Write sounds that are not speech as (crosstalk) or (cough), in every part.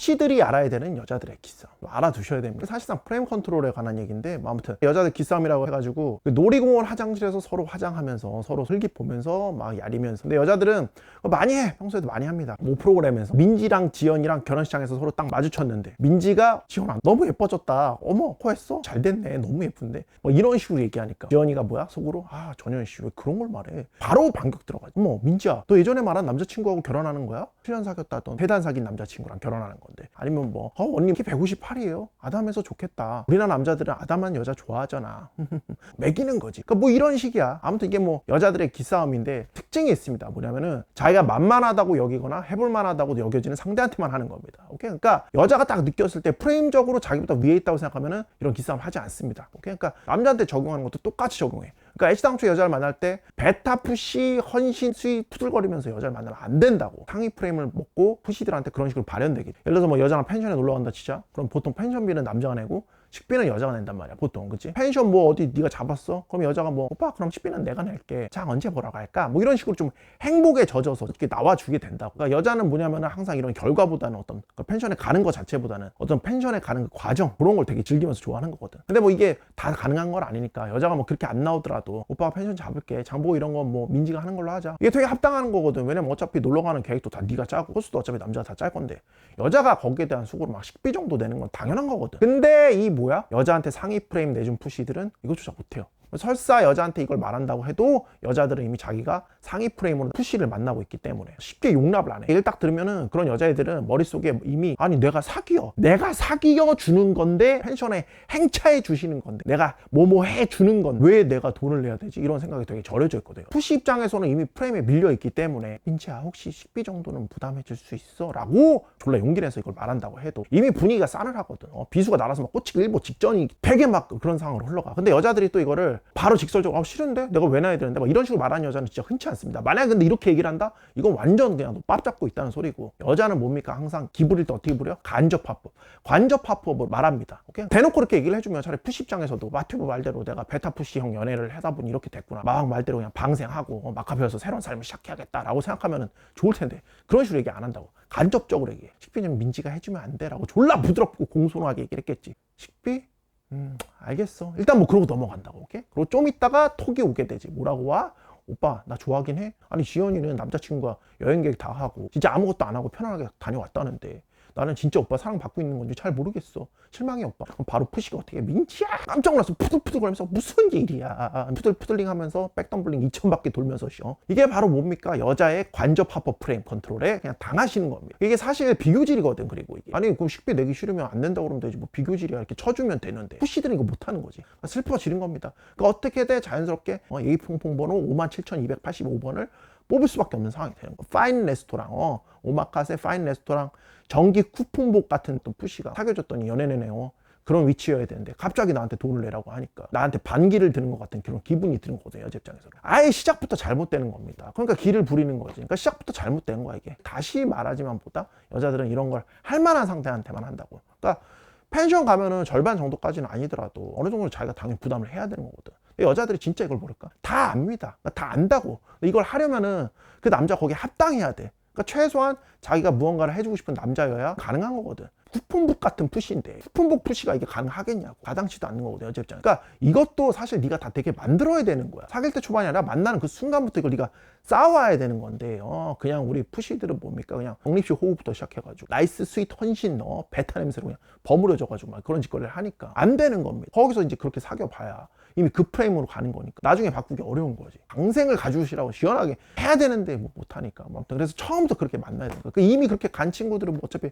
푸시들이 알아야 되는 여자들의 기싸움. 알아두셔야 됩니다. 사실상 프레임 컨트롤에 관한 얘기인데 뭐 아무튼 여자들 기싸움이라고 해가지고 그 놀이공원 화장실에서 서로 화장하면서 서로 슬기 보면서 막 야리면서. 근데 여자들은 그거 많이 해. 평소에도 많이 합니다. 모 프로그램에서. 민지랑 지연이랑 결혼식장에서 서로 딱 마주쳤는데 민지가 지연아 너무 예뻐졌다. 어머 코 했어? 잘 됐네. 너무 예쁜데. 뭐 이런 식으로 얘기하니까. 지연이가 뭐야? 속으로 아 전현 씨 왜 그런 걸 말해? 바로 반격 들어가지 어머 민지야. 너 예전에 말한 남자친구하고 결혼하는 거야? 7년 사귀었다던 세단 사귄 남자친구랑 결혼하는 건데. 아니면 뭐 어, 언니 키 158이에요. 아담해서 좋겠다. 우리나라 남자들은 아담한 여자 좋아하잖아. (laughs) 매기는 거지. 그러니까 뭐 이런 식이야. 아무튼 이게 뭐 여자들의 기싸움인데 특징이 있습니다. 뭐냐면은 자기가 만만하다고 여기거나 해볼만하다고 여겨지는 상대한테만 하는 겁니다. 오케이? 그러니까 여자가 딱 느꼈을 때 프레임적으로 자기보다 위에 있다고 생각하면은 이런 기싸움 하지 않습니다. 오케이? 그러니까 남자한테 적용하는 것도 똑같이 적용해 그러니까 애시당초 여자를 만날 때 베타 푸시 헌신 수위 푸들거리면서 여자를 만나면 안 된다고. 상위 프레임을 먹고 푸시들한테 그런 식으로 발현되기. 예를 들어서 뭐 여자랑 펜션에 놀러 간다 치자. 그럼 보통 펜션비는 남자가 내고 식비는 여자가 낸단 말이야 보통. 그치? 펜션 뭐 어디 네가 잡았어? 그럼 여자가 뭐 오빠 그럼 식비는 내가 낼게. 자 언제 보러 갈까? 뭐 이런 식으로 좀 행복에 젖어서 이렇게 나와주게 된다고. 그러니까 여자는 뭐냐면은 항상 이런 결과보다는 어떤 그 펜션에 가는 것 자체보다는 어떤 펜션에 가는 그 과정 그런 걸 되게 즐기면서 좋아하는 거거든. 근데 뭐 이게 다 가능한 건 아니니까 여자가 뭐 그렇게 안 나오더라도 오빠가 펜션 잡을게. 장보고 이런 건 뭐 민지가 하는 걸로 하자. 이게 되게 합당한 거거든. 왜냐면 어차피 놀러 가는 계획도 다 네가 짜고 코스도 어차피 남자가 다 짤 건데 여자가 거기에 대한 수고를 막 식비 정도 내는 건 당연한 거거든. 근데 이 뭐 야? 여자한테 상위 프레임 내준 푸시들은 이거조차 못해요 설사 여자한테 이걸 말한다고 해도 여자들은 이미 자기가 상위 프레임으로 푸시를 만나고 있기 때문에 쉽게 용납을 안 해. 얘를 딱 들으면은 그런 여자애들은 머릿속에 이미 아니 내가 사귀어. 내가 사귀어 주는 건데 펜션에 행차해 주시는 건데 내가 뭐뭐 해 주는 건 왜 내가 돈을 내야 되지? 이런 생각이 되게 절여져 있거든요. 푸시 입장에서는 이미 프레임에 밀려 있기 때문에 민지야 혹시 식비 정도는 부담해 줄 수 있어? 라고 졸라 용기를 내서 이걸 말한다고 해도 이미 분위기가 싸늘하거든. 어, 비수가 날아서 막 꽂히기 일보 직전이 되게 막 그런 상황으로 흘러가. 근데 여자들이 또 이거를 바로 직설적으로 아, 싫은데 내가 왜 나야 되는데 막 이런 식으로 말하는 여자는 진짜 흔치 않습니다. 만약에 근데 이렇게 얘기를 한다? 이건 완전 그냥 밥 잡고 있다는 소리고 여자는 뭡니까? 항상 기부릴 때 어떻게 부려? 간접화법. 관접화법을 말합니다. 오케이? 대놓고 이렇게 얘기를 해주면 차라리 푸시 입장에서도 마튜브 말대로 내가 베타 푸시 형 연애를 하다 보니 이렇게 됐구나. 막 말대로 그냥 방생하고 어, 마카페에서 새로운 삶을 시작해야겠다라고 생각하면 좋을 텐데 그런 식으로 얘기 안 한다고. 간접적으로 얘기해. 식비는 민지가 해주면 안 돼라고 졸라 부드럽고 공손하게 얘기를 했겠지. 식비? 음, 알겠어. 일단 뭐 그러고 넘어간다고, 오케이? 그리고 좀 있다가 톡이 오게 되지. 뭐라고 와? 오빠, 나 좋아하긴 해. 아니, 지연이는 남자친구가 여행 계획 다 하고, 진짜 아무것도 안 하고 편안하게 다녀왔다는데, 나는 진짜 오빠 사랑받고 있는 건지 잘 모르겠어. 실망해, 오빠. 바로 푸시가 어떻게, 해? 민지야! 깜짝 놀라서 푸들푸들 거리면서 무슨 일이야. 푸들푸들링 하면서 백덤블링 2천바퀴 돌면서 쉬어. 이게 바로 뭡니까? 여자의 관접 합법 프레임 컨트롤에 그냥 당하시는 겁니다. 이게 사실 비교질이거든, 그리고 이게. 아니, 그럼 식비 내기 싫으면 안 된다고 그러면 되지. 뭐 비교질이야. 이렇게 쳐주면 되는데. 푸시들은 이거 못하는 거지. 슬퍼지는 겁니다. 그러니까 어떻게 돼? 자연스럽게 어, 예의퐁퐁 번호 57,285번을 뽑을 수밖에 없는 상황이 되는 거. 파인 레스토랑, 어, 오마카세 파인 레스토랑, 정기 쿠폰복 같은 또 푸시가 사귀어줬더니 연애네네요. 그런 위치여야 되는데 갑자기 나한테 돈을 내라고 하니까 나한테 반기를 드는 것 같은 그런 기분이 드는 거거든요 여자 입장에서 아예 시작부터 잘못되는 겁니다. 그러니까 기를 부리는 거지. 그러니까 시작부터 잘못된 거야 이게. 다시 말하지만 보다 여자들은 이런 걸 할 만한 상대한테만 한다고. 그러니까 펜션 가면은 절반 정도까지는 아니더라도 어느 정도 자기가 당연히 부담을 해야 되는 거거든 여자들이 진짜 이걸 모를까? 다 압니다. 그러니까 다 안다고. 이걸 하려면은 그 남자 거기에 합당해야 돼. 그러니까 최소한 자기가 무언가를 해주고 싶은 남자여야 가능한 거거든. 쿠폰북 같은 푸시인데. 쿠폰북 푸시가 이게 가능하겠냐고. 가당치도 않는 거거든 여자 입장에 그러니까 이것도 사실 네가 다 되게 만들어야 되는 거야. 사귈 때 초반이 아니라 만나는 그 순간부터 이걸 네가 쌓아와야 되는 건데 어 그냥 우리 푸시들은 뭡니까? 그냥 독립식 호흡부터 시작해가지고 나이스 스윗 헌신 너 베타 냄새로 그냥 버무려져가지고 막 그런 짓거리를 하니까 안 되는 겁니다. 거기서 이제 그렇게 사귀어봐야 이미 그 프레임으로 가는 거니까. 나중에 바꾸기 어려운 거지. 방생을 가주시라고 시원하게 해야 되는데 뭐 못하니까. 뭐 아무튼 그래서 처음부터 그렇게 만나야 되는 거야 그 이미 그렇게 간 친구들은 뭐 어차피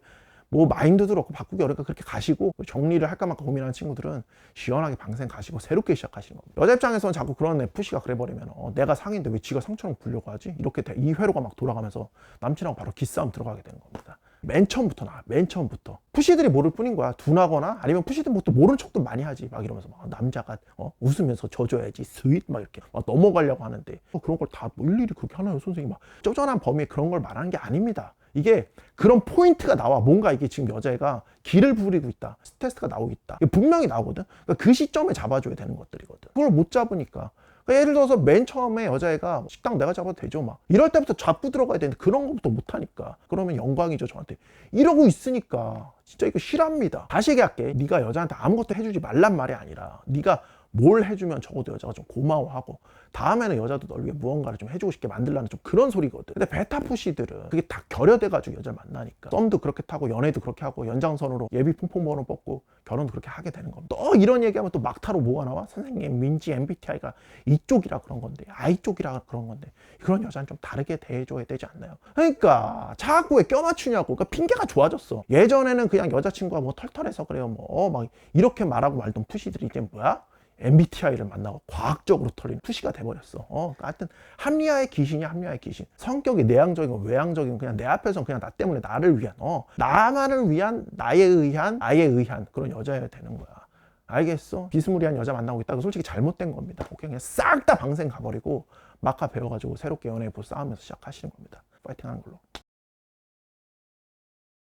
뭐 마인드도 그렇고 바꾸기 어려니까 그렇게 가시고 정리를 할까 말까 고민하는 친구들은 시원하게 방생 가시고 새롭게 시작하시는 겁니다 여자 입장에서는 자꾸 그런 애 푸시가 그래버리면 어, 내가 상인데 왜 지가 상처럼 굴려고 하지 이렇게 돼. 이 회로가 막 돌아가면서 남친하고 바로 기싸움 들어가게 되는 겁니다 맨 처음부터 나, 맨 처음부터. 푸시들이 모를 뿐인 거야. 둔하거나 아니면 푸시들 뭐또 모르는 척도 많이 하지. 막 이러면서 막 남자가 어, 웃으면서 져줘야지. 스윗 막 이렇게 막 넘어가려고 하는데 어, 그런 걸다뭐 일일이 그렇게 하나요, 선생님? 막 쪼잔한 범위에 그런 걸 말하는 게 아닙니다. 이게 그런 포인트가 나와. 뭔가 이게 지금 여자애가 기를 부리고 있다. 스트레스가 나오고 있다. 분명히 나오거든. 그러니까 그 시점에 잡아줘야 되는 것들이거든. 그걸 못 잡으니까 그러니까 예를 들어서 맨 처음에 여자애가 식당 내가 잡아도 되죠 막 이럴 때부터 잡고 들어가야 되는데 그런 것부터 못하니까 그러면 영광이죠 저한테 이러고 있으니까 진짜 이거 실합니다 다시 얘기할게 네가 여자한테 아무것도 해주지 말란 말이 아니라 네가 뭘 해주면 적어도 여자가 좀 고마워하고 다음에는 여자도 널 위해 무언가를 좀 해주고 싶게 만들라는 좀 그런 소리거든 근데 베타푸시들은 그게 다 결여돼가지고 여자를 만나니까 썸도 그렇게 타고 연애도 그렇게 하고 연장선으로 예비 퐁퐁 번호 뽑고 결혼도 그렇게 하게 되는 겁니다 또 이런 얘기하면 또 막타로 뭐가 나와? 선생님 민지 MBTI가 이쪽이라 그런 건데 I쪽이라 그런 건데 그런 여자는 좀 다르게 대해줘야 되지 않나요? 그러니까 자꾸 왜 껴맞추냐고 그러니까 핑계가 좋아졌어 예전에는 그냥 여자친구가 뭐 털털해서 그래요 뭐 막 이렇게 말하고 말던 푸시들이 이제 뭐야? MBTI를 만나고 과학적으로 털린 푸시가 돼버렸어. 어, 하여튼 합리화의 귀신이 합리화의 귀신. 성격이 내향적이고 외향적이고 그냥 내 앞에서 그냥 나 때문에 나를 위한, 어, 나만을 위한 나에 의한 나에 의한 그런 여자여야 되는 거야. 알겠어? 비스무리한 여자 만나고 있다가 솔직히 잘못된 겁니다. 오케이? 그냥 싹 다 방생 가버리고 마카 배워가지고 새롭게 연애 보 싸우면서 시작하시는 겁니다. 파이팅 하는 걸로.